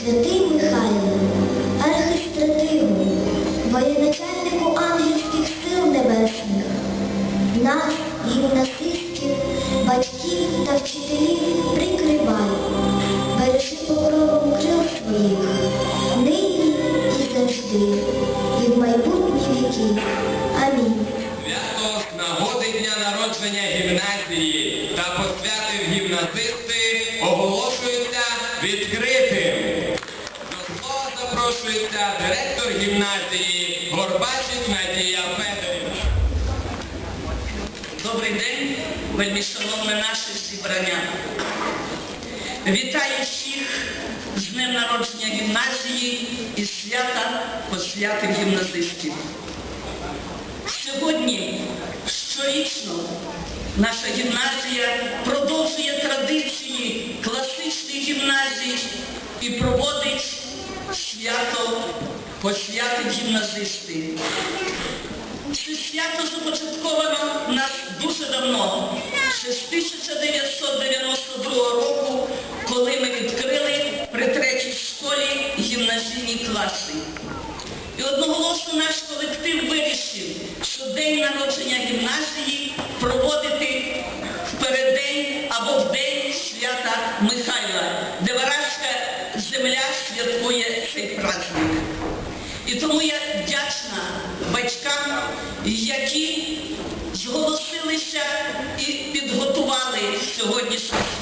Святий Михайло, архистратигу, воєначальнику ангельських сил небесних, нас, гімназистів, батьків та вчителів прикривай, бережи покровом крил своїх, нині і завжди, і в майбутні віки. Амінь. Свято нагоди дня народження гімназії гімназії Горбачик Надія Федорівна. Добрий день, вельми шановне наше зібрання. Вітаю всіх з днем народження гімназії і свята посвяти гімназистів. Сьогодні щорічно наша гімназія продовжує традиції класичних гімназій і проводить свято посвяти гімназисти. Це свято започатковано нас дуже давно, ще з 1992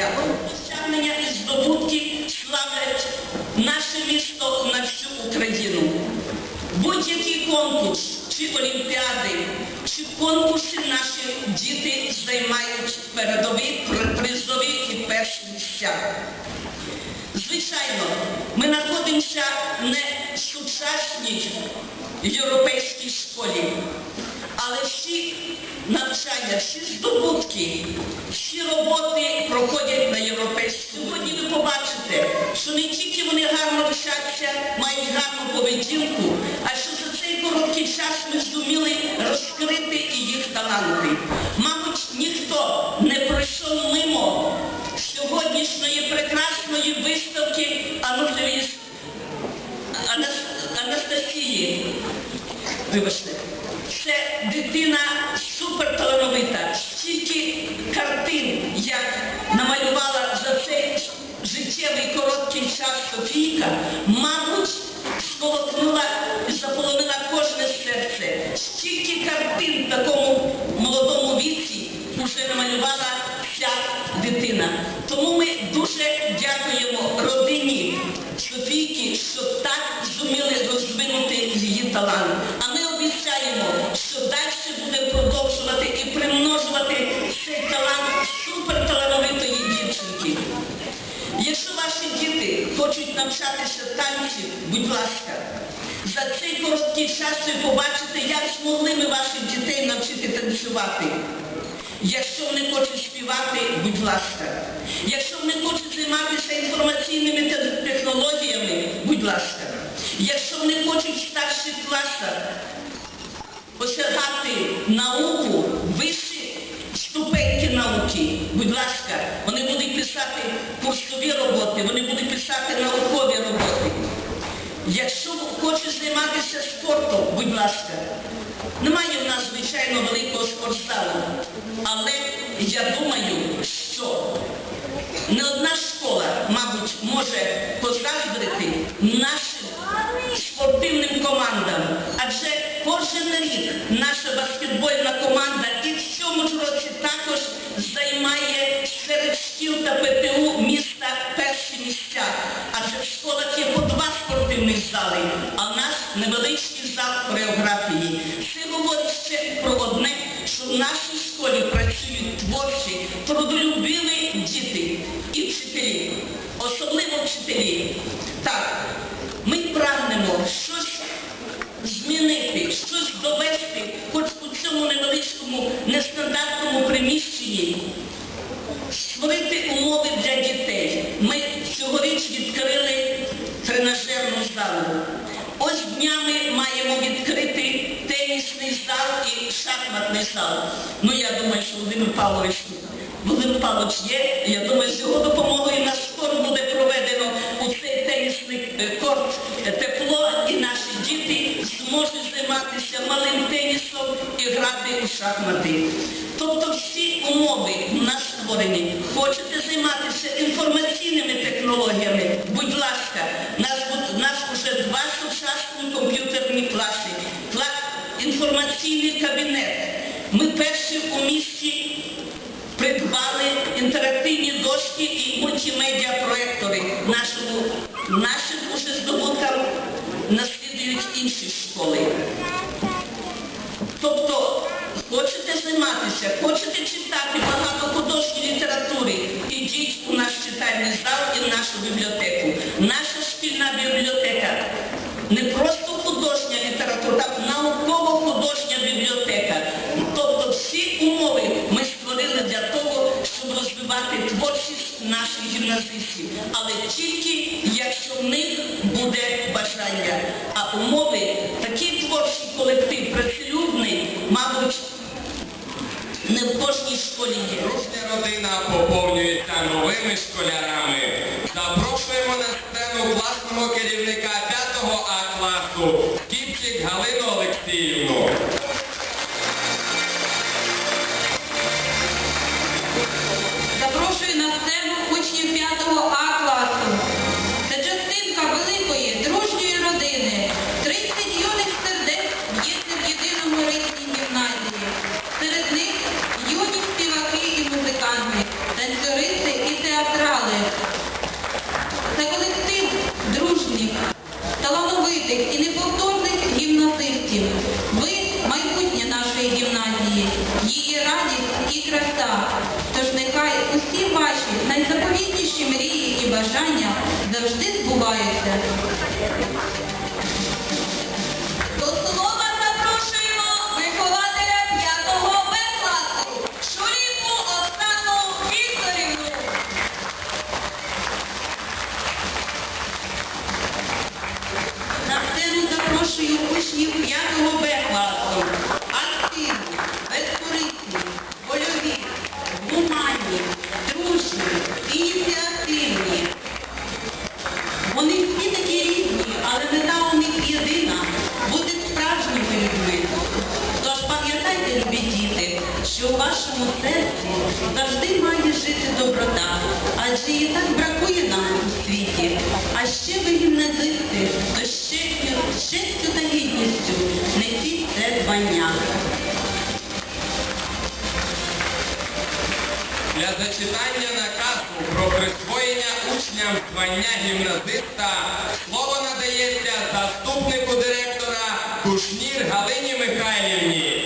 свято. Досягнення і здобутки славлять наше місто на всю Україну. Будь-який конкурс чи олімпіади, чи конкурси наші діти займають передові, призові і перші місця. Звичайно, ми знаходимося не в сучасній європейській школі, але всі навчання, всі здобутки, всі роботи проходять на європейській. Сьогодні ви побачите, що не тільки вони гарно вчаться, мають гарну поведінку, а що за цей короткий час ми зуміли розкрити і їх таланти. Мабуть, ніхто не пройшов мимо сьогоднішньої прекрасної виставки Ануфлевіс Анастасії. Вибачте, це дитина суперталановита. Стільки картин, як намалювала за цей життєвий короткий час Софійка, мабуть, сколотнула і заполонила кожне серце. Стільки картин в такому молодому віці вже намалювала ця дитина. Тому ми дуже дякуємо родині Софійки, що так зуміли розвинути її талант. А ми обіцяємо, що далі буде продовжувати і примножувати цей талант суперталановитої дівчинки. Якщо ваші діти хочуть навчатися танців, будь ласка, за цей короткий час ви побачите, як змогли ми ваших дітей навчити танцювати. Якщо вони хочуть співати, будь ласка. Якщо вони хочуть займатися інформаційними те- технологіями, будь ласка. Якщо вони хочуть в старших класах осягати науку, вищі ступеньки науки, будь ласка, вони будуть писати курсові роботи, вони будуть писати наукові роботи. Якщо хочеш займатися спортом, будь ласка, немає в нас, звичайно, великого спортзалу, але я думаю, що не одна школа, мабуть, може позаздрити нашим спортивним командам, адже кожен рік наша баскетбольна команда і в цьому ж році також займає серед шкіл та ПТУ міста перші місця. Адже в школах є по два спортивних зали, а в нас невеличкий нестандартному приміщенні, створити умови для дітей. Ми цьогоріч відкрили тренажерну залу. Ось днями маємо відкрити тенісний зал і шахматний зал. Ну я думаю, що Володимир Павлович Володимир Павлович є. Я думаю, просто художня література, науково-художня бібліотека. Тобто всі умови ми створили для того, щоб розвивати творчість наших гімназистів. Але тільки бажання завжди збуваються. Поезії так бракує нам у світі, а ще ви гімназисти, то щастю, щастю та гідністю несіть це дбання. Для зачитання наказу про присвоєння учням звання гімназиста слово надається заступнику директора Кушнір Галині Михайлівні.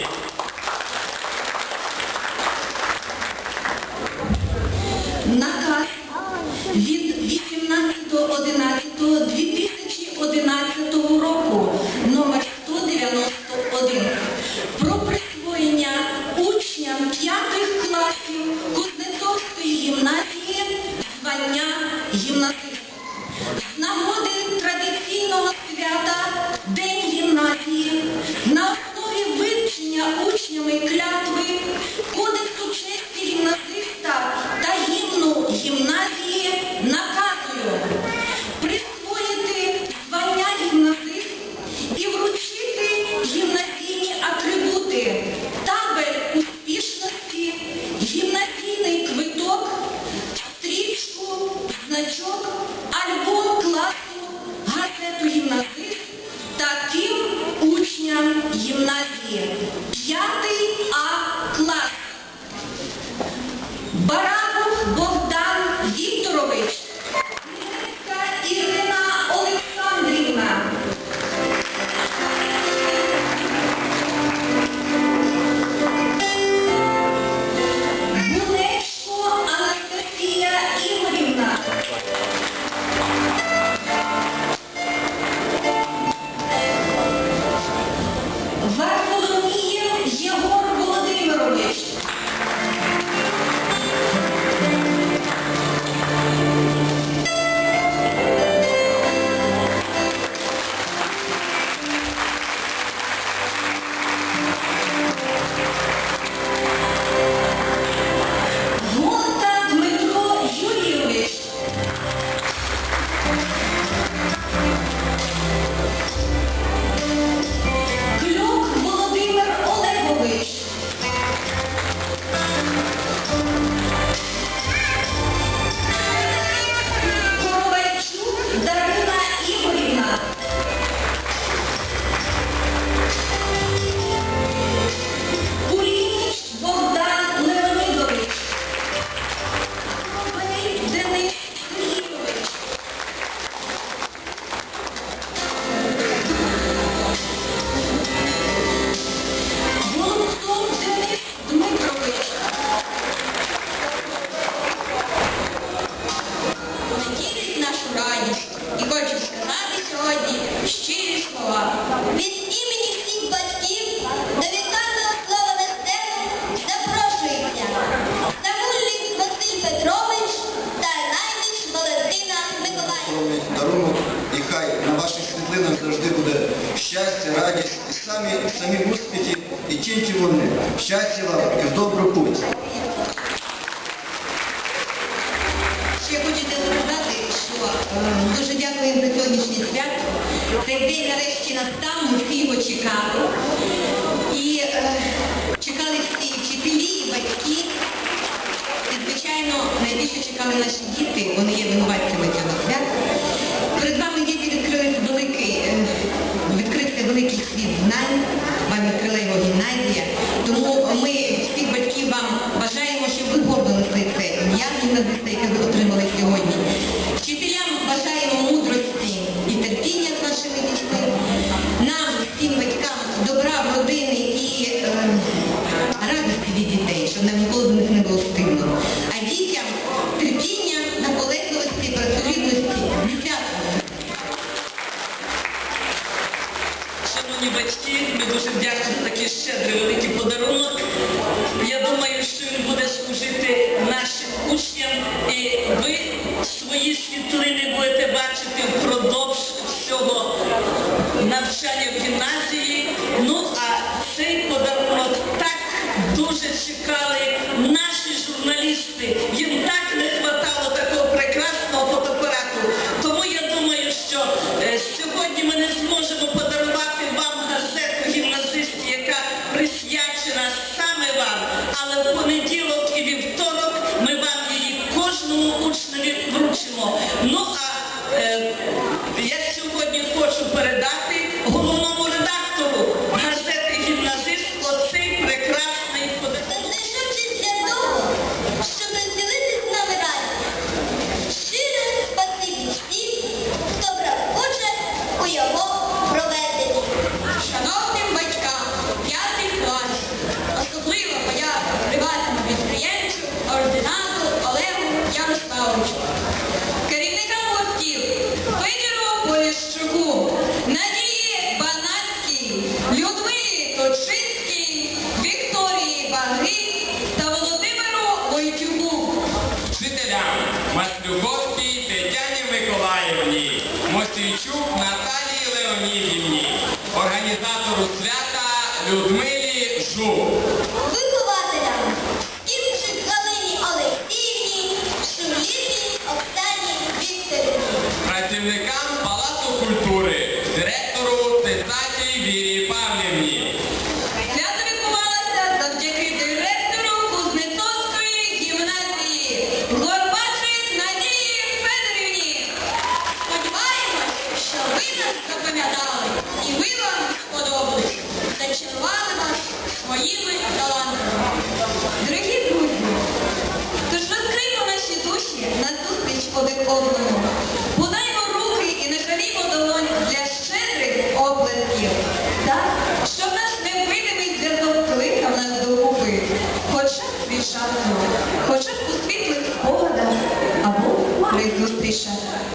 їх самі успіхи і тільки вони. Щастя вам і в добру путь. Ще хочете сказати, що дуже дякую за сьогоднішнє свято. Цей день нарешті настав, ми всі його чекали. І е, чекали всі вчителі, і батьки. І, звичайно, найбільше чекали наші діти, вони є винуватцями цього свята. Перед вами діти відкрили велику великих відзнань, вам відкрила його гімназія. Тому ми всіх батьків вам бажаємо, щоб ви гордилися це ім'я і angústia é, Yeah.